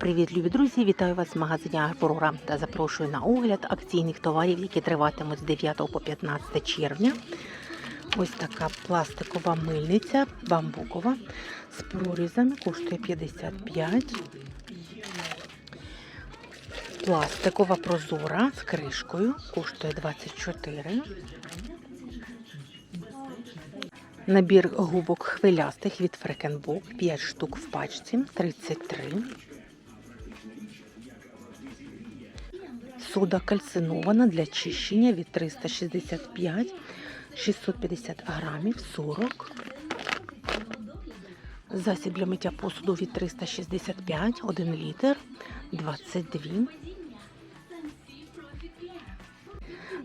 Привіт, любі друзі! Вітаю вас в магазині Агропрограм та запрошую на огляд акційних товарів, які триватимуть з 9 по 15 червня. Ось така пластикова мильниця бамбукова з прорізами коштує 55. Пластикова прозора з кришкою коштує 24. Набір губок хвилястих від Фрекенбок 5 штук в пачці 33. Сода кальцинована для чищення від 365 650 грамів 40. Засіб для миття посуду від 365 1 літр 22.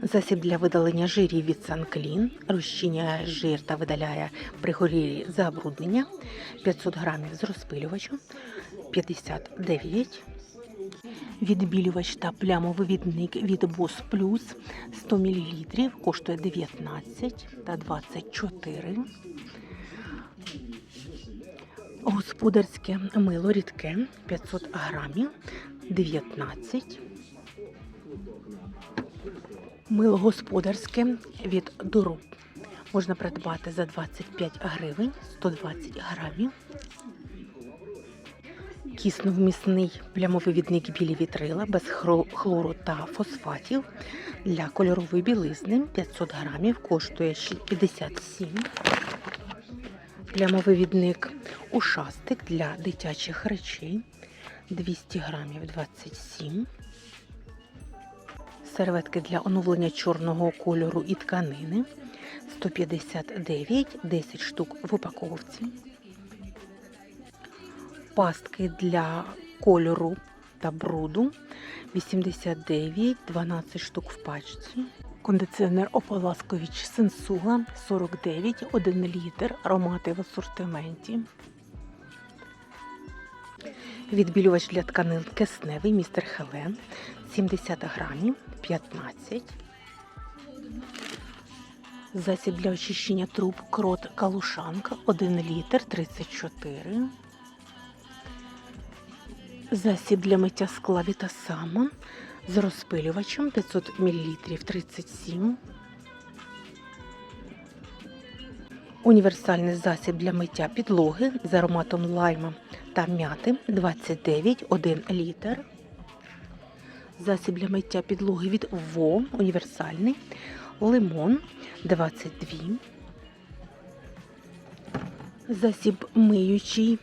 Засіб для видалення жирів від Санклін. Розчиняє жир та видаляє при горілі забруднення 500 грамів з розпилювачем 59. Відбілювач та плямовивідник від Boss Plus 100 мл коштує 19 та 24. Господарське мило рідке 500 грамів 19. Мило господарське від Дуру можна придбати за 25 гривень 120 грамів. Кисновмісний плямовивідник білі вітрила без хлору та фосфатів для кольорової білизни 500 грамів коштує щ- 57. Плямовивідник ушастик для дитячих речей 200 грамів 27. Серветки для оновлення чорного кольору і тканини 159, 10 штук в упаковці пастки для кольору та бруду 89, 12 штук в пачці. Кондиціонер ополаскувач Сенсула 49, 1 літр, аромати в асортименті. Відбілювач для тканин кисневий містер Хелен 70 грамів 15. Засіб для очищення труб крот калушанка 1 літр 34. Засіб для миття скла Вітасама з розпилювачем 500 мл 37. Універсальний засіб для миття підлоги з ароматом лайма та м'яти 29 1 літр. Засіб для миття підлоги від ВО універсальний лимон 22. Засіб миючий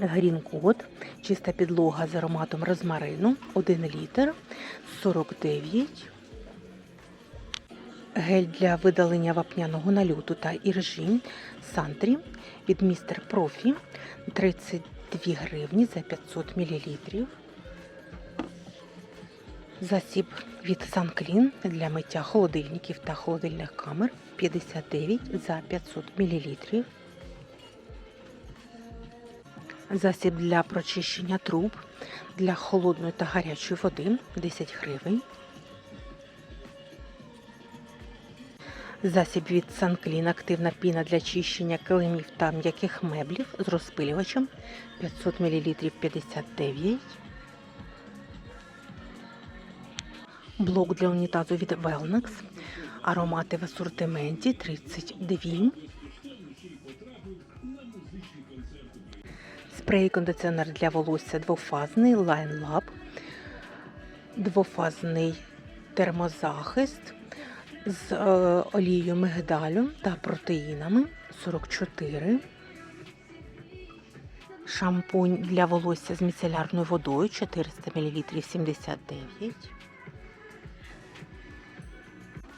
Грін-код, чиста підлога з ароматом розмарину 1 літр 49. Гель для видалення вапняного нальоту та іржі Сантрі від містер Профі 32 гривні за 500 мл. Засіб від Санклін для миття холодильників та холодильних камер 59 за 500 мл. Засіб для прочищення труб для холодної та гарячої води 10 гривень. Засіб від Санклін активна піна для чищення килимів та м'яких меблів з розпилювачем 500 мл 59. Блок для унітазу від Velnex. Аромати в асортименті 32. Спрей кондиціонер для волосся двофазний Line Lab, двофазний термозахист з е, олією мигдалю та протеїнами 44. Шампунь для волосся з міцелярною водою 400 мл 79.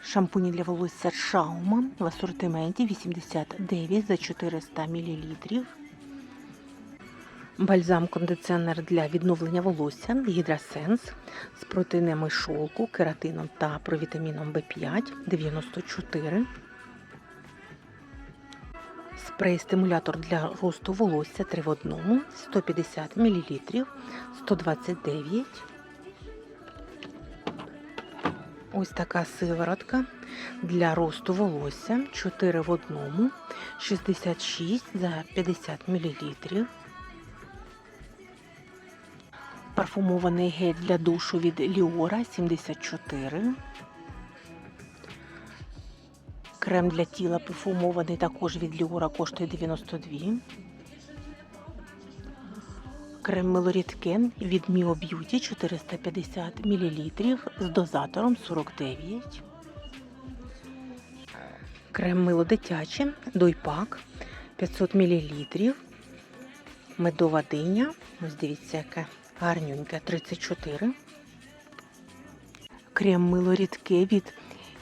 Шампуні для волосся Шаума в асортименті 89 за 400 мл. Бальзам-кондиціонер для відновлення волосся Гідрасенс з протеїнами шовку, кератином та провітаміном В5 94. Спрей-стимулятор для росту волосся 3 в 1 150 мл 129. Ось така сиворотка для росту волосся 4 в 1 66 за 50 мл. Парфумований гель для душу від Ліора 74. Крем для тіла парфумований також від Ліора коштує 92. Крем Мелорідкен від Mio Beauty 450 мл з дозатором 49. Крем мило дитяче, дойпак 500 мл. Медова диня. Ось дивіться, яке гарнюньке 34. Крем мило рідке від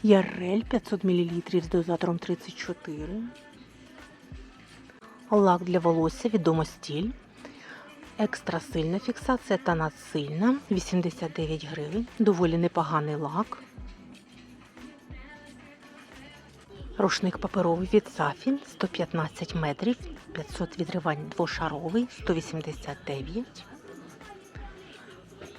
Ярель 500 мл з дозатором 34. Лак для волосся від Домостіль. Екстра сильна фіксація та надсильна 89 гривень. Доволі непоганий лак. Рушник паперовий від Сафін 115 метрів, 500 відривань двошаровий 189.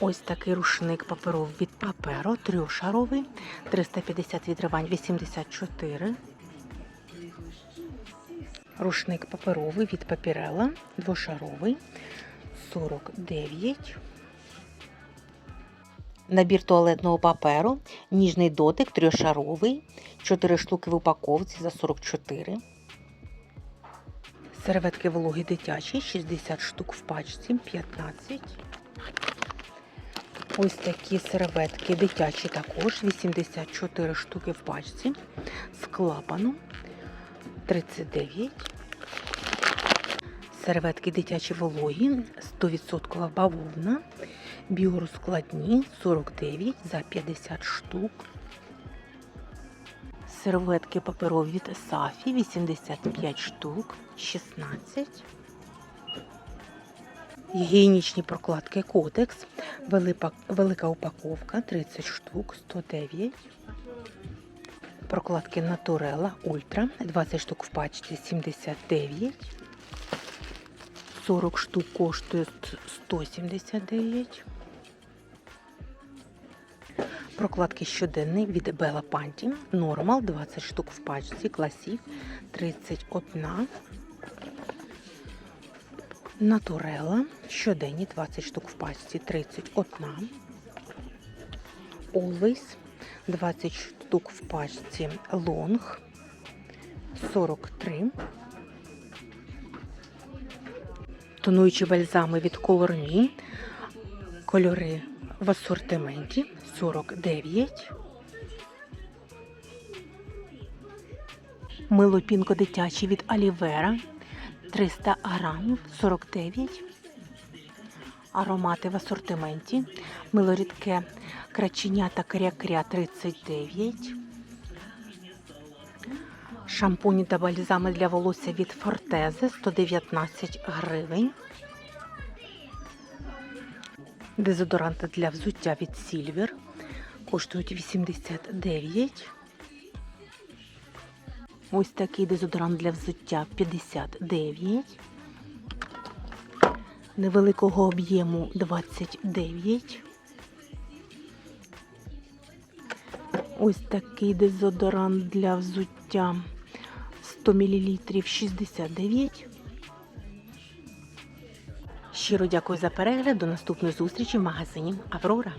Ось такий рушник паперовий від паперо трьошаровий 350 відривань 84. Рушник паперовий від папірела двошаровий 49. Набір туалетного паперу, ніжний дотик, трьошаровий, 4 штуки в упаковці за 44. Серветки вологі дитячі, 60 штук в пачці, 15. Ось такі серветки дитячі також, 84 штуки в пачці, з клапаном, 39. Серветки дитячі вологі, 100% бавовна, біорозкладні 49 за 50 штук. Серветки паперові Сафі 85 штук, 16. Гігієнічні прокладки Котекс, велика, упаковка 30 штук, 109. Прокладки Натурела Ультра 20 штук в пачці 79. 40 штук коштує 179. Прокладки щоденний від Bella Panty. Нормал 20 штук в пачці. Класік 31. Натурела. Щоденні 20 штук в пачці 31. Always 20 штук в пачці Long 43. Тонуючі бальзами від Color Me. Кольори в асортименті 49. Мило пінко дитяче від Алівера 300 грамів 49. Аромати в асортименті. Мило рідке краченя та кря-кря 39. Шампуні та бальзами для волосся від Фортезе 119 гривень. Дезодоранти для взуття від Сільвер коштують 89. Ось такий дезодорант для взуття 59. Невеликого об'єму 29. Ось такий дезодорант для взуття 100 мл 69. Щиро дякую за перегляд. До наступної зустрічі в магазині Аврора.